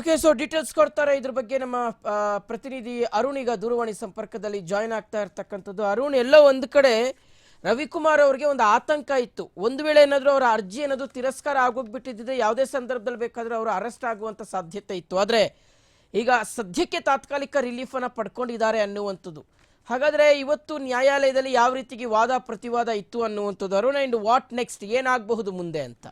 Okay so details ಕೊಡ್ತಾರೆ. ಇದ್ರ ಬಗ್ಗೆ ನಮ್ಮ ಪ್ರತಿನಿಧಿ ಅರುಣ್ ಈಗ ದೂರವಾಣಿ ಸಂಪರ್ಕದಲ್ಲಿ ಜಾಯ್ನ್ ಆಗ್ತಾ ಇರ್ತಕ್ಕಂಥದ್ದು. ಅರುಣ್, ಎಲ್ಲ ಒಂದು ಕಡೆ ರವಿಕುಮಾರ್ ಅವರಿಗೆ ಒಂದು ಆತಂಕ ಇತ್ತು. ಒಂದು ವೇಳೆ ಏನಾದರೂ ಅವರ ಅರ್ಜಿ ಏನಾದರೂ ತಿರಸ್ಕಾರ ಆಗೋಗ್ಬಿಟ್ಟಿದ್ದರೆ ಯಾವುದೇ ಸಂದರ್ಭದಲ್ಲಿ ಬೇಕಾದರೂ ಅವರು ಅರೆಸ್ಟ್ ಆಗುವಂಥ ಸಾಧ್ಯತೆ ಇತ್ತು. ಆದರೆ ಈಗ ಸದ್ಯಕ್ಕೆ ತಾತ್ಕಾಲಿಕ ರಿಲೀಫ್ ಅನ್ನ ಪಡ್ಕೊಂಡಿದ್ದಾರೆ ಅನ್ನುವಂಥದ್ದು. ಹಾಗಾದ್ರೆ ಇವತ್ತು ನ್ಯಾಯಾಲಯದಲ್ಲಿ ಯಾವ ರೀತಿಗೆ ವಾದ ಪ್ರತಿವಾದ ಇತ್ತು ಅನ್ನುವಂಥದ್ದು. ಅರುಣ್ ಆ್ಯಂಡ್ ವಾಟ್ ನೆಕ್ಸ್ಟ್ ಏನಾಗಬಹುದು ಮುಂದೆ ಅಂತ?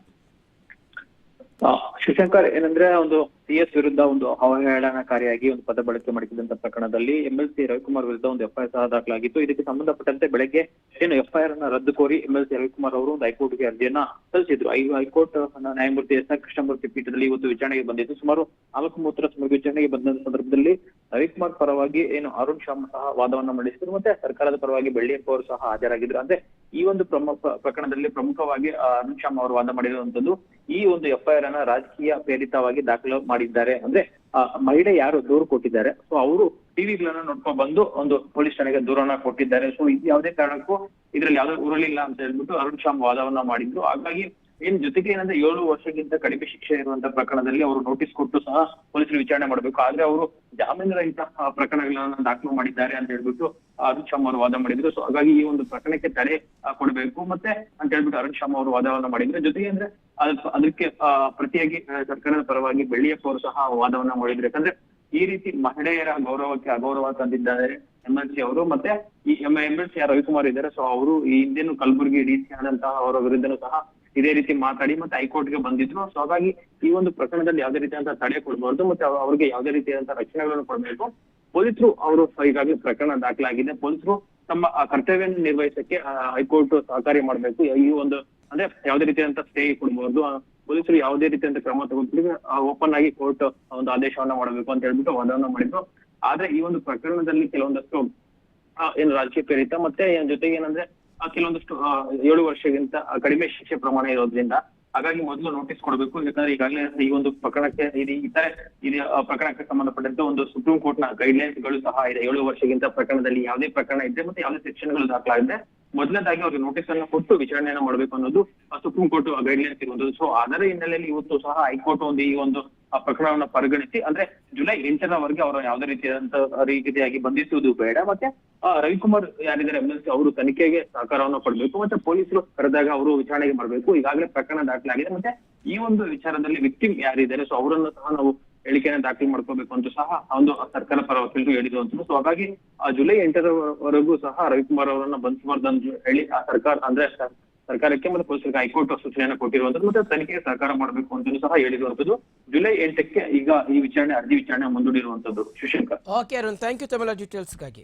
ಶಿವಶಂಕರ್ ಏನಂದ್ರೆ ಒಂದು ಸಿ ಎಸ್ ವಿರುದ್ಧ ಒಂದು ಅವಹೇಳನಕಾರಿಯಾಗಿ ಒಂದು ಪದ ಬಳಕೆ ಮಾಡಿದಂತ ಪ್ರಕರಣದಲ್ಲಿ ಎಂಎಲ್ಸಿ ರವಿಕುಮಾರ್ ವಿರುದ್ಧ ಒಂದು ಎಫ್ಐಆರ್ ಸಹ ದಾಖಲಾಗಿತ್ತು. ಇದಕ್ಕೆ ಸಂಬಂಧಪಟ್ಟಂತೆ ಬೆಳಗ್ಗೆ ಏನು ಎಫ್ಐಆರ್ ಅನ್ನ ರದ್ದು ಕೋರಿ ಎಂಎಲ್ಸಿ ರವಿಕುಮಾರ್ ಅವರು ಒಂದು ಹೈಕೋರ್ಟ್ಗೆ ಅರ್ಜಿಯನ್ನ ಸಲ್ಲಿಸಿದ್ರು. ಐ ಹೈಕೋರ್ಟ್ ನ್ಯಾಯಮೂರ್ತಿ ಎಸ್ ಕೃಷ್ಣಮೂರ್ತಿ ಪೀಠದಲ್ಲಿ ಇವತ್ತು ವಿಚಾರಣೆಗೆ ಬಂದಿತ್ತು. ಸುಮಾರು ನಾಲ್ಕು ಮೂವತ್ತರ ಸುಮಾರು ವಿಚಾರಣೆಗೆ ಬಂದ ಸಂದರ್ಭದಲ್ಲಿ ರವಿಕುಮಾರ್ ಪರವಾಗಿ ಏನು ಅರುಣ್ ಶಾಮ್ ಸಹ ವಾದವನ್ನ ಮಂಡಿಸಿದ್ರು. ಮತ್ತೆ ಸರ್ಕಾರದ ಪರವಾಗಿ ಬೆಳ್ಳಿಯಪ್ಪ ಅವರು ಸಹ ಹಾಜರಾಗಿದ್ರು. ಅಂದ್ರೆ ಈ ಒಂದು ಪ್ರಮುಖ ಪ್ರಕರಣದಲ್ಲಿ ಪ್ರಮುಖವಾಗಿ ಅರುಣ್ ಶಾಮ್ ಅವರು ವಾದ ಮಾಡಿರುವಂತದ್ದು ಈ ಒಂದು ಎಫ್ಐಆರ್ ಅನ್ನ ರಾಜಕೀಯ ಪ್ರೇರಿತವಾಗಿ ದಾಖಲು ಮಾಡಿದ್ದಾರೆ. ಅಂದ್ರೆ ಮಹಿಳೆ ಯಾರು ದೂರು ಕೊಟ್ಟಿದ್ದಾರೆ. ಸೊ ಅವರು ಟಿವಿಗಳನ್ನ ನೋಡ್ಕೊಂಡು ಬಂದು ಒಂದು ಪೊಲೀಸ್ ಠಾಣೆಗೆ ದೂರನ್ನ ಕೊಟ್ಟಿದ್ದಾರೆ. ಸೊ ಇದು ಯಾವುದೇ ಕಾರಣಕ್ಕೂ ಇದ್ರಲ್ಲಿ ಯಾವ್ದು ಉರುಳಿಲ್ಲ ಅಂತ ಹೇಳ್ಬಿಟ್ಟು ಅರುಣ್ ಶಾಮ್ ವಾದವನ್ನ ಮಾಡಿದ್ರು. ಹಾಗಾಗಿ, ಇನ್ ಜೊತೆಗೆ ಏನಂದ್ರೆ ಏಳು ವರ್ಷಕ್ಕಿಂತ ಕಡಿಮೆ ಶಿಕ್ಷೆ ಇರುವಂತ ಪ್ರಕರಣದಲ್ಲಿ ಅವರು ನೋಟಿಸ್ ಕೊಟ್ಟು ಸಹ ಪೊಲೀಸರು ವಿಚಾರಣೆ ಮಾಡಬೇಕು. ಆದ್ರೆ, ಅವರು ಜಾಮೀನು ರಹಿತ ಪ್ರಕರಣಗಳನ್ನ ದಾಖಲು ಮಾಡಿದ್ದಾರೆ ಅಂತ ಹೇಳ್ಬಿಟ್ಟು ಅರುಣ್ ಶರ್ಮ ಅವರು ವಾದ ಮಾಡಿದ್ರು. ಸೊ ಹಾಗಾಗಿ ಈ ಒಂದು ಪ್ರಕರಣಕ್ಕೆ ತಡೆ ಕೊಡಬೇಕು. ಮತ್ತೆ ಅಂತ ಹೇಳ್ಬಿಟ್ಟು ಅರುಣ್ ಶರ್ಮ ಅವರು ವಾದವನ್ನ ಮಾಡಿದ್ರು. ಜೊತೆಗೆ ಅಂದ್ರೆ ಅದಕ್ಕೆ ಪ್ರತಿಯಾಗಿ ಸರ್ಕಾರದ ಪರವಾಗಿ ಬೆಳ್ಳಿಯಪ್ಪ ಅವರು ಸಹ ವಾದವನ್ನ ಮಾಡಿದ್ರು. ಯಾಕಂದ್ರೆ, ಈ ರೀತಿ ಮಹಿಳೆಯರ ಗೌರವಕ್ಕೆ ಅಗೌರವ ತಂದಿದ್ದಾರೆ ಎಂ ಎಲ್ ಸಿ ಅವರು. ಮತ್ತೆ ಈ ಎಂ ಎಲ್ ಸಿ ರವಿಕುಮಾರ್ ಇದ್ದಾರೆ. ಸೊ ಅವರು ಈ ಹಿಂದೇನು ಕಲಬುರಗಿ ಆದಂತಹ ಅವರ ವಿರುದ್ಧನೂ ಸಹ ಇದೇ ರೀತಿ ಮಾತಾಡಿ ಮತ್ತೆ ಹೈಕೋರ್ಟ್ಗೆ ಬಂದಿದ್ರು. ಸೊ ಹಾಗಾಗಿ ಈ ಒಂದು ಪ್ರಕರಣದಲ್ಲಿ ಯಾವುದೇ ರೀತಿಯಾದಂತಹ ತಡೆ ಕೊಡಬಾರ್ದು ಮತ್ತೆ ಅವರಿಗೆ ಯಾವುದೇ ರೀತಿಯಾದಂತಹ ರಕ್ಷಣೆಗಳನ್ನು ಕೊಡಬೇಕು. ಪೊಲೀಸರು ಅವರು ಈಗಾಗಲೇ ಪ್ರಕರಣ ದಾಖಲಾಗಿದೆ. ಪೊಲೀಸರು ತಮ್ಮ ಕರ್ತವ್ಯವನ್ನು ನಿರ್ವಹಿಸಕ್ಕೆ ಹೈಕೋರ್ಟ್ ಸಹಕಾರಿ ಮಾಡಬೇಕು. ಈ ಒಂದು, ಅಂದ್ರೆ ಯಾವುದೇ ರೀತಿಯಾದಂತಹ ಸ್ಟೇ ಕೊಡಬಹುದು ಪೊಲೀಸರು ಯಾವುದೇ ರೀತಿಯಂತ ಕ್ರಮ ತಗೊಂಡ್ರೆ ಓಪನ್ ಆಗಿ ಕೋರ್ಟ್ ಒಂದು ಆದೇಶವನ್ನ ಮಾಡಬೇಕು ಅಂತ ಹೇಳ್ಬಿಟ್ಟು ವಾದವನ್ನ ಮಾಡಿದ್ರು. ಆದ್ರೆ ಈ ಒಂದು ಪ್ರಕರಣದಲ್ಲಿ ಕೆಲವೊಂದಷ್ಟು ಏನು ರಾಜಕೀಯ ಪ್ರೇರಿತ ಮತ್ತೆ ಜೊತೆಗೆ ಏನಂದ್ರೆ ಕೆಲವೊಂದಷ್ಟು ಏಳು ವರ್ಷಗಿಂತ ಕಡಿಮೆ ಶಿಕ್ಷೆ ಪ್ರಮಾಣ ಇರೋದ್ರಿಂದ ಹಾಗಾಗಿ ಮೊದಲು ನೋಟಿಸ್ ಕೊಡಬೇಕು. ಯಾಕಂದ್ರೆ ಈಗಾಗಲೇ ಈ ಒಂದು ಪ್ರಕರಣಕ್ಕೆ, ಇದು ಇತರೆ ಇದು ಪ್ರಕರಣಕ್ಕೆ ಸಂಬಂಧಪಟ್ಟಂತೆ ಒಂದು ಸುಪ್ರೀಂ ಕೋರ್ಟ್ನ ಗೈಡ್ಲೈನ್ಸ್ಗಳು ಸಹ ಇದೆ. ಏಳು ವರ್ಷಗಿಂತ ಪ್ರಕರಣದಲ್ಲಿ ಯಾವುದೇ ಪ್ರಕರಣ ಇದ್ರೆ ಮತ್ತೆ ಯಾವುದೇ ಸೆಕ್ಷನ್ಗಳು ದಾಖಲಾಗಿದೆ ಮೊದಲನೇದಾಗಿ ಅವ್ರಿಗೆ ನೋಟಿಸ್ ಅನ್ನು ಕೊಟ್ಟು ವಿಚಾರಣೆಯನ್ನ ಮಾಡಬೇಕು ಅನ್ನೋದು ಸುಪ್ರೀಂ ಕೋರ್ಟ್ ಗೈಡ್ಲೈನ್ಸ್ ಇರುವಂತದ್ದು ಸೊ ಅದರ ಹಿನ್ನೆಲೆಯಲ್ಲಿ ಇವತ್ತು ಸಹ ಹೈಕೋರ್ಟ್ ಒಂದು ಈ ಒಂದು ಪ್ರಕರಣವನ್ನ ಪರಿಗಣಿಸಿ, ಅಂದ್ರೆ ಜುಲೈ ಎಂಟರವರೆಗೆ ಅವರ ಯಾವುದೇ ರೀತಿಯಾದಂತ ರೀತಿಯಾಗಿ ಬಂಧಿಸುವುದು ಬೇಡ. ಮತ್ತೆ ರವಿಕುಮಾರ್ ಯಾರಿದ್ದಾರೆ, ಎಂ ಎಲ್ ಸಿ ಅವರು ತನಿಖೆಗೆ ಸಹಕಾರವನ್ನು ಕೊಡಬೇಕು. ಮತ್ತೆ, ಪೊಲೀಸರು ಕರೆದಾಗ ಅವರು ವಿಚಾರಣೆಗೆ ಮಾಡಬೇಕು ಈಗಾಗಲೇ ಪ್ರಕರಣ ದಾಖಲಾಗಿದೆ. ಮತ್ತೆ, ಈ ಒಂದು ವಿಚಾರದಲ್ಲಿ ವಿಕ್ಟಿಮ್ ಯಾರಿದ್ದಾರೆ ಸೊ ಅವರನ್ನು ಸಹ ನಾವು ಹೇಳಿಕೆಯನ್ನು ದಾಖಲು ಮಾಡ್ಕೋಬೇಕು ಅಂತ ಸಹ ಒಂದು ಸರ್ಕಾರ ಪರ ವಕೀಲರು ಹೇಳಿರುವಂತದ್ದು ಸೊ ಹಾಗಾಗಿ ಜುಲೈ ಎಂಟರವರೆಗೂ ಸಹ ರವಿಕುಮಾರ್ ಅವರನ್ನ ಬಂಧಿಸಬಾರ್ದು ಅಂತ ಹೇಳಿ, ಆ ಸರ್ಕಾರ, ಅಂದ್ರೆ ಸರ್ಕಾರಕ್ಕೆ ಮತ್ತೆ ಪೊಲೀಸರಿಗೆ ಹೈಕೋರ್ಟ್ ಸೂಚನೆಯನ್ನು ಕೊಟ್ಟಿರುವಂತದ್ದು ಮತ್ತೆ ತನಿಖೆಗೆ ಸಹಕಾರ ಮಾಡಬೇಕು ಅಂತ ಸಹ ಹೇಳಿರುವಂತದ್ದು. ಜುಲೈ ಎಂಟಕ್ಕೆ ಈಗ ಈ ವಿಚಾರಣೆ, ಅರ್ಜಿ ವಿಚಾರಣೆ ಮುಂದೂಡಿರುವಂತದ್ದು. Shivashankar okay Arun thank you ತಮಿಳ ಡೀಟೇಲ್ಸ್ಗಾಗಿ